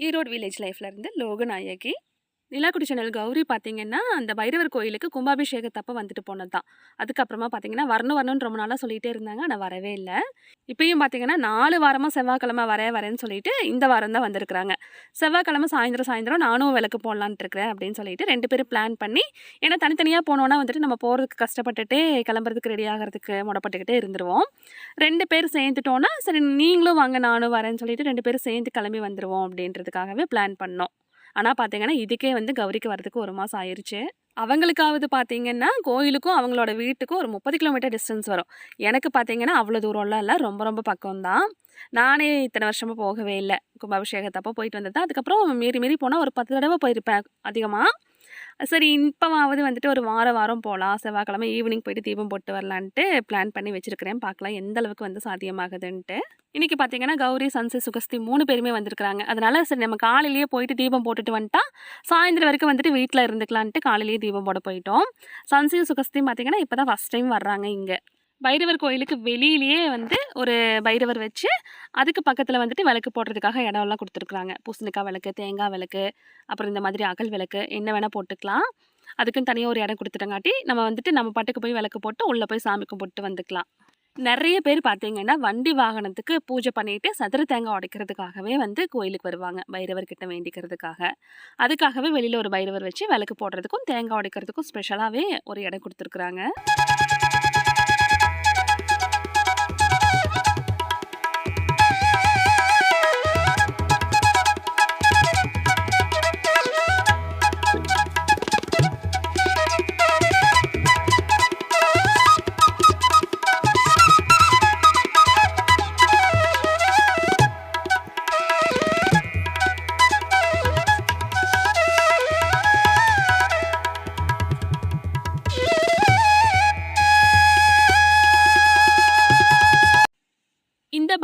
Erode village லைஃப்லேருந்து Loganayaki நிலாக்குடி channel Gowri பார்த்தீங்கன்னா அந்த பைரவர் கோயிலுக்கு கும்பாபிஷேகத்தப்போ வந்துட்டு போனது தான். அதுக்கப்புறமா பார்த்தீங்கன்னா வரணும் வரணும்னு ரொம்ப நாளாக சொல்லிகிட்டே இருந்தாங்க. ஆனால் வரவே இல்லை. இப்பயும் பார்த்தீங்கன்னா நாலு வாரமாக செவ்வாய்க்கிழமை வர வரேன்னு சொல்லிட்டு இந்த வாரம் தான் வந்திருக்கிறாங்க. செவ்வாய்க்கிழமை சாயந்தரம் சாயந்தரம் நானும் விளக்கு போடலான்ட்டு இருக்கிறேன் அப்படின்னு சொல்லிட்டு ரெண்டு பேரும் பிளான் பண்ணி ஏன்னா தனித்தனியாக போனோன்னா வந்துட்டு நம்ம போகிறதுக்கு கஷ்டப்பட்டுட்டே கிளம்புறதுக்கு ரெடி ஆகிறதுக்கு முடப்பட்டுக்கிட்டே இருந்துருவோம். ரெண்டு பேர் சேர்ந்துட்டோன்னா சரி நீங்களும் வாங்க நானும் வரேன்னு சொல்லிட்டு ரெண்டு பேரும் சேர்ந்து கிளம்பி வந்துடுவோம் அப்படின்றதுக்காகவே பிளான் பண்ணோம். ஆனால் பார்த்தீங்கன்னா இதுக்கே வந்து கௌரிக்கு வரதுக்கு ஒரு மாதம் ஆயிடுச்சு அவங்களுக்காவது பார்த்தீங்கன்னா கோயிலுக்கும் அவங்களோட வீட்டுக்கும் ஒரு முப்பது கிலோமீட்டர் டிஸ்டன்ஸ் வரும். எனக்கு பார்த்தீங்கன்னா அவ்வளோ தூரம்லாம் இல்லை. ரொம்ப ரொம்ப பக்கம்தான். நானே இத்தனை வருஷமாக போகவே இல்லை. கும்பாபிஷேகத்தப்போ போயிட்டு வந்தது அதுக்கப்புறம் மீறி மீறி போனால் ஒரு பத்து தடவை போயிருப்பேன் அதிகமாக சரி இப்போவாவது வந்துட்டு ஒரு வாரம் வாரம் போகலாம் செவ்வாய்க்கிழமை ஈவினிங் போயிட்டு தீபம் போட்டு வரலான்ட்டு பிளான் பண்ணி வச்சிருக்கிறேன். பார்க்கலாம் எந்த அளவுக்கு வந்து சாத்தியமாகுதுன்ட்டு. இன்றைக்கி பார்த்தீங்கன்னா கௌரி சன்சி சுகஸ்தி மூணு பேருமே வந்திருக்கிறாங்க. அதனால் சரி நம்ம காலையிலேயே போயிட்டு தீபம் போட்டுட்டு வந்துட்டா சாயந்தரம் வரைக்கும் வந்துட்டு வீட்டில் இருந்துக்கலான்ட்டு காலையிலேயே தீபம் போட போயிட்டோம். சன்சி சுகஸ்தியும் பார்த்தீங்கன்னா இப்போ தான் ஃபஸ்ட் டைம் வர்றாங்க இங்கே. பைரவர் கோயிலுக்கு வெளியிலேயே வந்து ஒரு பைரவர் வச்சு அதுக்கு பக்கத்தில் வந்துட்டு விளக்கு போடுறதுக்காக இடம்லாம் கொடுத்துருக்குறாங்க. பூசணிக்காய் விளக்கு தேங்காய் விளக்கு அப்புறம் இந்த மாதிரி அகல் விளக்கு என்ன வேணால் போட்டுக்கலாம். அதுக்குன்னு தனியாக ஒரு இடம் கொடுத்துட்டங்காட்டி நம்ம வந்துட்டு நம்ம பாட்டுக்கு போய் விளக்கு போட்டு உள்ளே போய் சாமி கும்பிட்டு வந்துக்கலாம். நிறைய பேர் பார்த்தீங்கன்னா வண்டி வாகனத்துக்கு பூஜை பண்ணிட்டு சதுர தேங்காய் உடைக்கிறதுக்காகவே வந்து கோயிலுக்கு வருவாங்க பைரவர்கிட்ட வேண்டிக்கிறதுக்காக. அதுக்காகவே வெளியில் ஒரு பைரவர் வச்சு விளக்கு போடுறதுக்கும் தேங்காய் உடைக்கிறதுக்கும் ஸ்பெஷலாகவே ஒரு இடம் கொடுத்துருக்குறாங்க.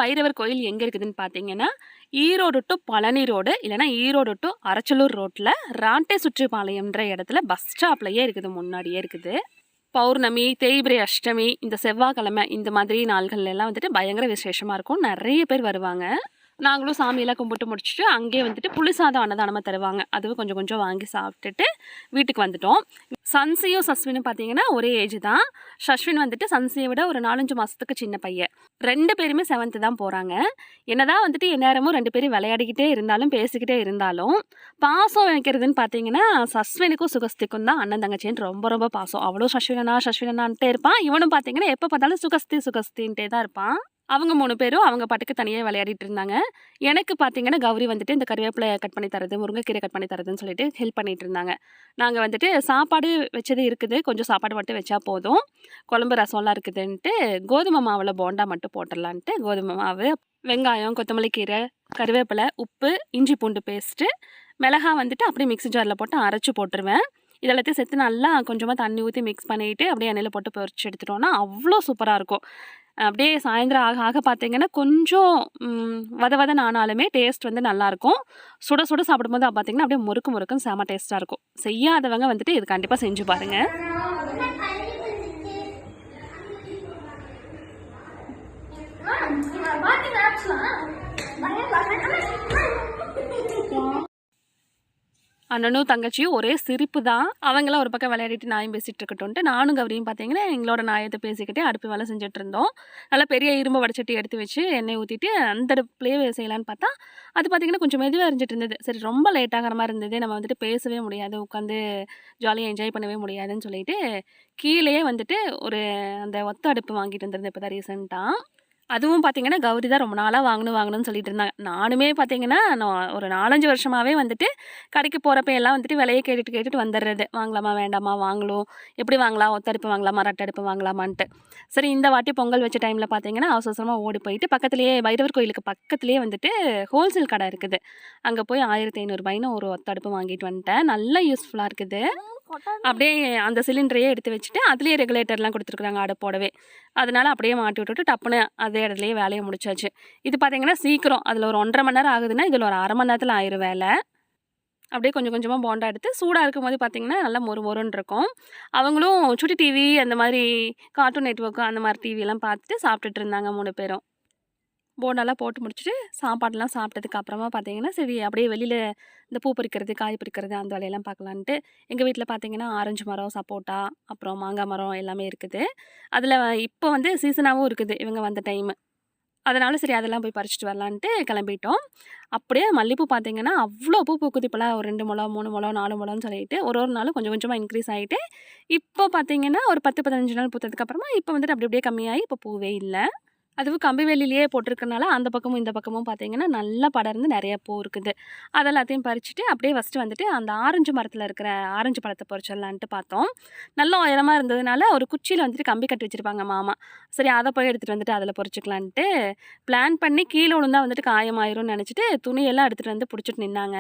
பைரவர் கோயில் எங்கே இருக்குதுன்னு பார்த்தீங்கன்னா ஈரோடு டு பழனி ரோடு இல்லைன்னா ஈரோடு டு அரச்சலூர் ரோட்டில் ராண்டே சுற்றுப்பாளையம்ன்ற இடத்துல பஸ் ஸ்டாப்லையே இருக்குது முன்னாடியே இருக்குது. பௌர்ணமி தேய்பிரை அஷ்டமி இந்த செவ்வாய்க்கிழமை இந்த மாதிரி நாள்கள் எல்லாம் வந்துட்டு பயங்கர விசேஷமாக இருக்கும். நிறைய பேர் வருவாங்க. நாங்களும் சாமியெல்லாம் கும்பிட்டு முடிச்சுட்டு அங்கேயே வந்துட்டு புளிசாதம் அன்னதானமாக தருவாங்க. அதுவும் கொஞ்சம் கொஞ்சம் வாங்கி சாப்பிட்டுட்டு வீட்டுக்கு வந்துட்டோம். சன்சியும் சஸ்வினும் பார்த்தீங்கன்னா ஒரே ஏஜ் தான். சஸ்வின் வந்துட்டு சன்சியை விட ஒரு நாலஞ்சு மாதத்துக்கு சின்ன பையன். ரெண்டு பேருமே செவன்த்து தான் போகிறாங்க என்னதான் வந்துட்டு எந்நேரமும் ரெண்டு பேரும் விளையாடிக்கிட்டே இருந்தாலும் பேசிக்கிட்டே இருந்தாலும் பாசம் வைக்கிறதுன்னு பார்த்தீங்கன்னா சஸ்வினுக்கும் சுகஸ்திக்கும் தான் அண்ணன் தங்கச்சின்னு ரொம்ப ரொம்ப பாசம். அவ்வளோ சஸ்வினனா சஸ்வினனான்ட்டே இருப்பான். இவனும் பார்த்தீங்கன்னா எப்போ பார்த்தாலும் சுகஸ்தி சுகஸ்தின்ட்டே தான் இருப்பான். அவங்க மூணு பேரும் அவங்க பாட்டுக்கு தனியாக விளையாடிட்டு இருந்தாங்க. எனக்கு பார்த்தீங்கன்னா கௌரி வந்துட்டு இந்த கருவேப்பிலை கட் பண்ணி தரது முருங்கைக்கீரை கட் பண்ணி தரதுன்னு சொல்லிட்டு ஹெல்ப் பண்ணிட்டு இருந்தாங்க. நாங்கள் வந்துட்டு சாப்பாடு வச்சது இருக்குது. கொஞ்சம் சாப்பாடு மட்டும் வச்சா போதும். குழம்பு ரசம்லாம் இருக்குதுன்ட்டு கோதுமை மாவில் போண்டா மட்டும் போட்டுடலான்ட்டு கோதுமை மாவு வெங்காயம் கொத்தமல்லி கீரை கருவேப்பிலை உப்பு இஞ்சி பூண்டு பேஸ்ட்டு மிளகா வந்துட்டு அப்படியே மிக்ஸி ஜாரில் போட்டு அரைச்சி போட்டுருவேன். இதெல்லாத்தையும் சேர்த்து நல்லா கொஞ்சமாக தண்ணி ஊற்றி மிக்ஸ் பண்ணிவிட்டு அப்படியே எண்ணெயில் போட்டு பொரிச்சு எடுத்துட்டோன்னா அவ்வளோ சூப்பராக இருக்கும். அப்படியே சாயந்தரம் ஆக ஆக பார்த்தீங்கன்னா கொஞ்சம் வத வதன்னு ஆனாலுமே டேஸ்ட் வந்து நல்லாயிருக்கும் சுட சுட சாப்பிடும்போது பார்த்தீங்கன்னா அப்படியே முறுக்கு முறுக்குன்னு செம டேஸ்ட்டாக இருக்கும். செய்யாதவங்க வந்துட்டு இது கண்டிப்பாக செஞ்சு பாருங்கள் அண்ணனும் தங்கச்சியும் ஒரே சிரிப்பு தான். அவங்களாம் ஒரு பக்கம் விளையாடிட்டு நாயும் பேசிகிட்டு இருக்கட்டும்ட்டு நானும் கௌரியும் பார்த்தீங்கன்னா எங்களோட நாயத்தை பேசிக்கிட்டே அடுப்பு வேலை செஞ்சுட்டு இருந்தோம். நல்லா பெரிய இரும்பு வடச்சட்டி எடுத்து வச்சு எண்ணெய் ஊற்றிட்டு அந்த அடுப்புலேயே செய்யலான்னு பார்த்தா அது பார்த்தீங்கன்னா கொஞ்சம் மெதுவாக இருந்துட்டு இருந்தது. சரி ரொம்ப லேட் ஆகிற மாதிரி இருந்தது. நம்ம வந்துட்டு பேசவே முடியாது. உட்காந்து ஜாலியாக என்ஜாய் பண்ணவே முடியாதுன்னு சொல்லிட்டு கீழேயே வந்துட்டு ஒரு அந்த ஒத்த அடுப்பு வாங்கிட்டு வந்திருந்தேன் இப்போ தான் ரீசெண்டாக அதுவும் பார்த்தீங்கன்னா கௌரி தான் ரொம்ப நாளாக வாங்கணும் வாங்கணும்னு சொல்லிட்டு இருந்தாங்க. நானுமே பார்த்தீங்கன்னா நான் ஒரு நாலஞ்சு வருஷமாகவே வந்துட்டு கடைக்கு போகிறப்ப எல்லாம் வந்துட்டு விலையை கேட்டுட்டு கேட்டுட்டு வந்துடுறது. வாங்கலாமா வேண்டாமா வாங்கலாம் எப்படி வாங்கலாம்? ஒத்தடுப்பு வாங்கலாமா? ரெட்டடுப்பு வாங்கலாமான்ட்டு. சரி இந்த வாட்டி பொங்கல் வச்ச டைமில் பார்த்தீங்கன்னா அவசரமாக ஓடி போயிட்டு பக்கத்துலேயே பைரவர் கோயிலுக்கு பக்கத்துலேயே வந்துட்டு ஹோல்சேல் கடை இருக்குது. அங்கே போய் ஆயிரத்தி ஐநூறுபாயின்னு ஒரு ஒத்தடுப்பு வாங்கிட்டு வந்துட்டேன். நல்லா யூஸ்ஃபுல்லாக இருக்குது. அப்படியே அந்த சிலிண்டரையே எடுத்து வச்சுட்டு அதுலேயே ரெகுலேட்டர்லாம் கொடுத்துருக்குறாங்க அடுப்போடவே அதனால அப்படியே மாட்டி விட்டுட்டு டப்புன்னு அதே இடத்துலையே வேலையை முடிச்சாச்சு. இது பார்த்தீங்கன்னா சீக்கிரம் அதில் ஒரு ஒன்றரை மணி நேரம் ஆகுதுன்னா இதில் ஒரு அரை மணி நேரத்தில் ஆயிரும் வேலை. அப்படியே கொஞ்சம் கொஞ்சமாக போண்டா எடுத்து சூடாக இருக்கும்போது பார்த்திங்கன்னா நல்லா மொறு மொறுன்னு இருக்கும். அவங்களும் சுட்டி டிவி அந்த மாதிரி கார்ட்டூன் நெட்ஒர்க்கு அந்த மாதிரி டிவியெல்லாம் பார்த்துட்டு சாப்பிட்டுட்டு இருந்தாங்க மூணு பேரும். போண்டாலாம் போட்டு முடிச்சுட்டு சாப்பாடுலாம் சாப்பிட்டதுக்கு அப்புறமா பார்த்தீங்கன்னா சரி அப்படியே வெளியில் இந்த பூ பறிக்கிறது காய் பறிக்கிறது அந்த வேலையெல்லாம் பார்க்கலான்ட்டு எங்கள் வீட்டில் பார்த்தீங்கன்னா ஆரஞ்சு மரம் சப்போட்டா அப்புறம் மாங்காய் மரம் எல்லாமே இருக்குது. அதில் இப்போ வந்து சீசனாகவும் இருக்குது இவங்க வந்த டைமு அதனால சரி அதெல்லாம் போய் பறிச்சுட்டு வரலான்ட்டு கிளம்பிட்டோம். அப்படியே மல்லிப்பூ பார்த்தீங்கன்னா அவ்வளோ பூ பூக்குது இப்போலாம். ஒரு ரெண்டு முழம் மூணு முளம் நாலு முளம்னு சொல்லிட்டு ஒரு ஒரு நாளும் கொஞ்சம் கொஞ்சமாக இன்க்ரீஸ் ஆகிட்டு இப்போ பார்த்தீங்கன்னா ஒரு பத்து பதினஞ்சு நாள் பூத்ததுக்கப்புறமா இப்போ வந்துட்டு அப்படி அப்படியே கம்மியாகி இப்போ பூவே இல்லை. அதுவும் கம்பி வேலிலேயே போட்டிருக்கனால அந்த பக்கமும் இந்த பக்கமும் பார்த்தீங்கன்னா நல்லா படர்ந்து நிறைய பூ இருக்குது. அதெல்லாத்தையும் பறிச்சுட்டு அப்படியே ஃபஸ்ட்டு வந்துட்டு அந்த ஆரஞ்சு மரத்தில் இருக்கிற ஆரஞ்சு பழத்தை பறிச்சிடலான்ட்டு பார்த்தோம். நல்ல உயரமாக இருந்ததுனால ஒரு குச்சியில் வந்துட்டு கம்பி கட்டி வச்சுருப்பாங்க மாமா. சரி அதை போய் எடுத்துகிட்டு வந்துட்டு அதில் பொறிச்சிக்கலான்ட்டு பிளான் பண்ணி கீழே விழுந்தா வந்துட்டு காயமாயிரும்னு நினச்சிட்டு துணியெல்லாம் எடுத்துகிட்டு வந்து பிடிச்சிட்டு நின்னாங்க.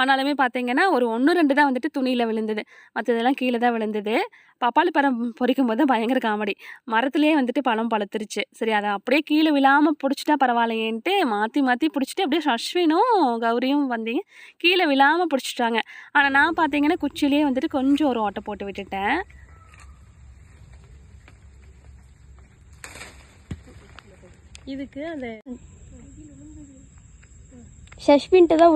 ஆனாலுமே பார்த்தீங்கன்னா ஒரு ஒன்று ரெண்டு தான் வந்துட்டு துணியில் விழுந்தது. மற்றதெல்லாம் கீழே தான் விழுந்தது. பப்பாளி பழம் பொறிக்கும் போது பயங்கர காமெடி. மரத்துலேயே வந்துட்டு பழம் பழுத்துருச்சு. சரி அதை அப்படியே கீழே விழாமல் பிடிச்சிட்டா பரவாயில்லையேன்ட்டு மாற்றி மாற்றி பிடிச்சிட்டு அப்படியே அஸ்வினும் கௌரியும் வந்தீங்க. கீழே விழாமல் பிடிச்சிட்டாங்க. ஆனால் நான் பார்த்தீங்கன்னா குச்சிலேயே வந்துட்டு கொஞ்சம் ஒரு ஓட்டை போட்டு விட்டுட்டேன். இதுக்கு அந்த சஷ்பின்ட்டு தான்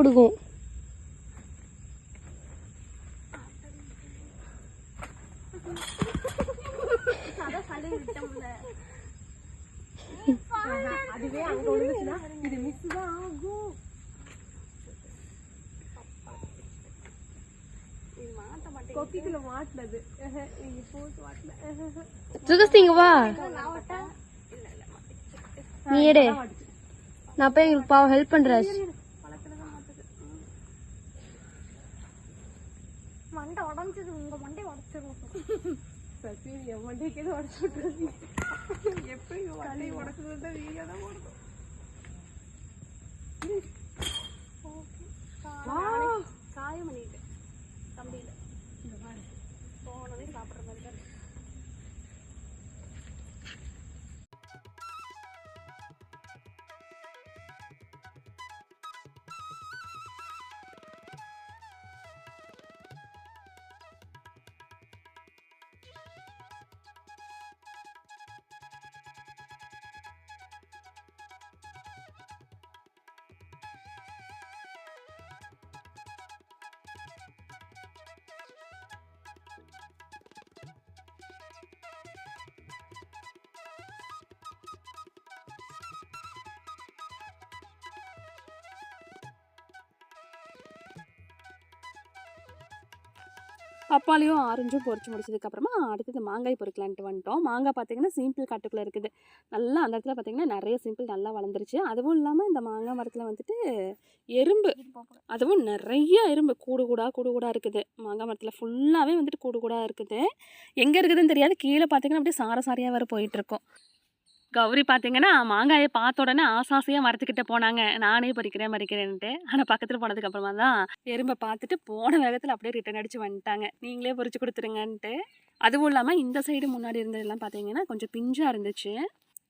அதுவே அங்க விழுந்துச்சுன்னா இது மிஸ் தான் ஆகும் கொக்கிக்குள்ள மாட்டினது நீங்க போட்டு மாட்டல சுகஸ்திங்க வா. நீ எடு. நான் போய் எங்களுக்கு பாவம் ஹெல்ப் பண்றேன். என் மண்டைக்கு எதுவும் உடச்சு விட்டுருங்க எப்படி மண்டையை உடச்சது வீடியோ தான் போடுது பப்பாளியும் ஆரஞ்சும் பொறிச்சு முடிச்சதுக்கப்புறமா அடுத்தது மாங்காய் பொறுக்கலான்ட்டு வந்துட்டோம். மாங்காய் பார்த்தீங்கன்னா சிம்பிள் காட்டுக்குள்ளே இருக்குது. நல்லா அந்த இடத்துல பார்த்தீங்கன்னா நிறைய சிம்பிள் நல்லா வளர்ந்துருச்சு. அதுவும் இல்லாமல் இந்த மாங்காய் மரத்தில் வந்துட்டு எறும்பு. அதுவும் நிறைய எறும்பு. கூடு கூடா கூடு கூடா இருக்குது. மாங்காய் மரத்தில் ஃபுல்லாகவே வந்துட்டு கூடு கூடா இருக்குது. எங்கே இருக்குதுன்னு தெரியாது. கீழே பார்த்தீங்கன்னா அப்படியே சார சாரியாக வேறு போயிட்டுருக்கோம் கௌரி பார்த்தீங்கன்னா மாங்காயை பார்த்த உடனே ஆசாசையாக மரத்துக்கிட்ட போனாங்க. நானே பறிக்கிறேன் பறிக்கிறேன்ட்டு ஆனால் பக்கத்தில் போனதுக்கு அப்புறமா தான் எறும்பை பார்த்துட்டு போன வேகத்தில் அப்படியே ரிட்டன் அடித்து வந்துட்டாங்க. நீங்களே பொறிச்சு கொடுத்துருங்கன்ட்டு. அதுவும் இல்லாமல் இந்த சைடு முன்னாடி இருந்ததெல்லாம் பார்த்தீங்கன்னா கொஞ்சம் பிஞ்சாக இருந்துச்சு.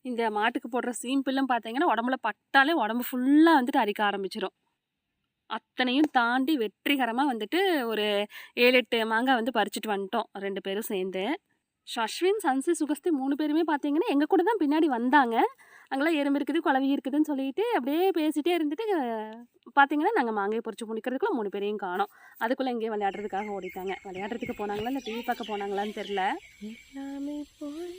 இந்த மாட்டுக்கு போடுற சீம்பிள்லாம் பார்த்தீங்கன்னா உடம்புல பட்டாலே உடம்பு ஃபுல்லாக வந்துட்டு அரிக்க ஆரம்பிச்சிடும் அத்தனையும் தாண்டி வெற்றிகரமாக வந்துட்டு ஒரு ஏழு எட்டு மாங்காய் வந்து பறிச்சுட்டு வந்துட்டோம் ரெண்டு பேரும் சேர்ந்து. ஷஷ்வின் சன்சி சுகஸ்தி மூணு பேருமே பார்த்தீங்கன்னா எங்கள் கூட தான் பின்னாடி வந்தாங்க. அங்கெல்லாம் எறும்பு இருக்குது குழவி இருக்குதுன்னு சொல்லிட்டு அப்படியே பேசிட்டே இருந்துட்டு பார்த்தீங்கன்னா நாங்கள் மாங்காய் பொறிச்சு முடிக்கிறதுக்குள்ள மூணு பேரையும் காணோம். அதுக்குள்ளே எங்கேயும் விளையாடுறதுக்காக ஓடிட்டாங்க. விளையாடுறதுக்கு போனாங்களா இல்லை டிவி பார்க்க போனாங்களான்னு தெரில எல்லாமே போய்.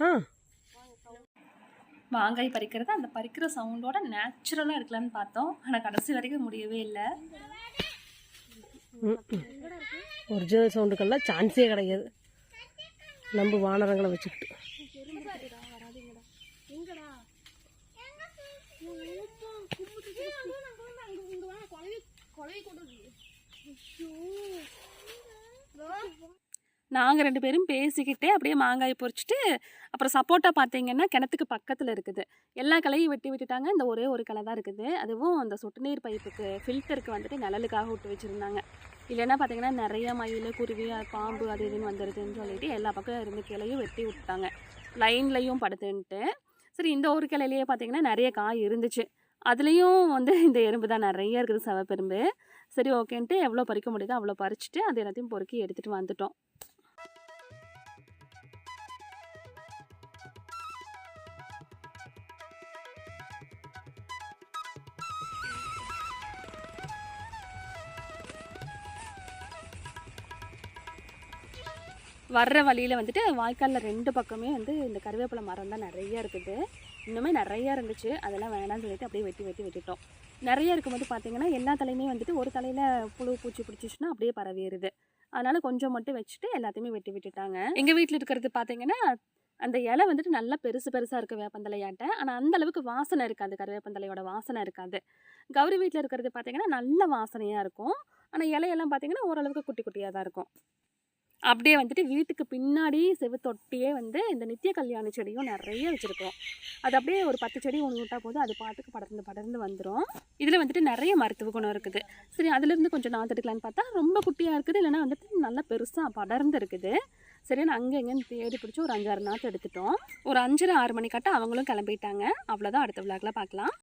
ஆ. மாங்காய் பறிக்கிறது அந்த பறிக்கிற சவுண்டோட நேச்சுரலாக இருக்கலான்னு பார்த்தோம். ஆனால் கடைசி வரைக்கும் முடியவே இல்லை. ஒரிஜினல் சவுண்டுக்கெல்லாம் சான்ஸே கிடையாது நம்ம வானரங்களை வச்சுக்கிட்டு நாங்கள் ரெண்டு பேரும் பேசிக்கிட்டே அப்படியே மாங்காய் பொறிச்சிட்டு அப்புறம் சப்போட்டா பார்த்தீங்கன்னா கிணத்துக்கு பக்கத்தில் இருக்குது. எல்லா கலையும் வெட்டி விட்டுட்டாங்க. இந்த ஒரே ஒரு கலை தான் இருக்குது. அதுவும் அந்த சொட்டு நீர் பைப்புக்கு ஃபில்டருக்கு வந்துட்டு நிழலுக்காக விட்டு வச்சுருந்தாங்க. இல்லைன்னா பார்த்தீங்கன்னா நிறைய மயில் குருவி பாம்பு அது இதுன்னு வந்துடுதுன்னு சொல்லிட்டு எல்லா பக்கம் இருந்த கிளையும் வெட்டி விட்டாங்க லைன்லையும் படுத்துன்ட்டு. சரி இந்த ஒரு கிளையிலேயே பார்த்தீங்கன்னா நிறைய காய் இருந்துச்சு. அதுலேயும் வந்து இந்த எறும்பு தான் நிறைய இருக்குது செவப்பெரும்பு. சரி ஓகேன்ட்டு எவ்வளோ பறிக்க முடியுதோ அவ்வளோ பறிச்சுட்டு அது எல்லாத்தையும் பொறுக்கி எடுத்துகிட்டு வந்துட்டோம். வர்ற வழியில் வந்துட்டு வாய்க்காலில் ரெண்டு பக்கமே வந்து இந்த கருவேப்பிலை மரம் தான் நிறைய இருக்குது. இன்னுமே நிறைய இருந்துச்சு. அதெல்லாம் வேணாம்னு சொல்லிட்டு அப்படியே வெட்டி வெட்டி வெட்டிட்டோம். நிறைய இருக்கும்போது பார்த்தீங்கன்னா எல்லா தலையுமே வந்துட்டு ஒரு தலையில் புழு பூச்சி பிடிச்சிச்சுன்னா அப்படியே பரவிடுது அதனால் கொஞ்சம் மட்டும் வச்சுட்டு எல்லாத்தையுமே வெட்டி விட்டுட்டாங்க. எங்கள் வீட்டில் இருக்கிறது பார்த்தீங்கன்னா அந்த இலை வந்துட்டு நல்லா பெருசு பெருசாக இருக்குது வேப்பந்தலையாட்ட. ஆனால் அந்த அளவுக்கு வாசனை இருக்காது. கருவேப்பந்தலையோட வாசனை இருக்காது. கௌரி வீட்டில் இருக்கிறது பார்த்தீங்கன்னா நல்ல வாசனையாக இருக்கும். ஆனால் இலையெல்லாம் பார்த்தீங்கன்னா ஓரளவுக்கு குட்டி குட்டியாக தான் இருக்கும். அப்படியே வந்துட்டு வீட்டுக்கு பின்னாடி செவத்தொட்டியே வந்து இந்த நித்திய கல்யாண செடியும் நிறைய வச்சுருக்கோம் அது அப்படியே ஒரு பத்து செடி ஒன்று விட்டால் போதும் அது பாட்டுக்கு படர்ந்து படர்ந்து வந்துடும் இதில் வந்துட்டு நிறைய மருத்துவ குணம் இருக்குது. சரி அதுலேருந்து கொஞ்சம் நாற்று எடுக்கலான்னு பார்த்தா ரொம்ப குட்டியாக இருக்குது. இல்லைன்னா வந்துட்டு நல்லா பெருசாக படர்ந்து இருக்குது. சரி நான் அங்கே எங்கேன்னு தேடி பிடிச்சி ஒரு அஞ்சாறு நாற்று எடுத்துட்டோம். ஒரு அஞ்சரை ஆறு மணிக்காட்ட அவங்களும் கிளம்பிட்டாங்க. அவ்வளோதான் அடுத்த விழாக்கில் பார்க்கலாம்.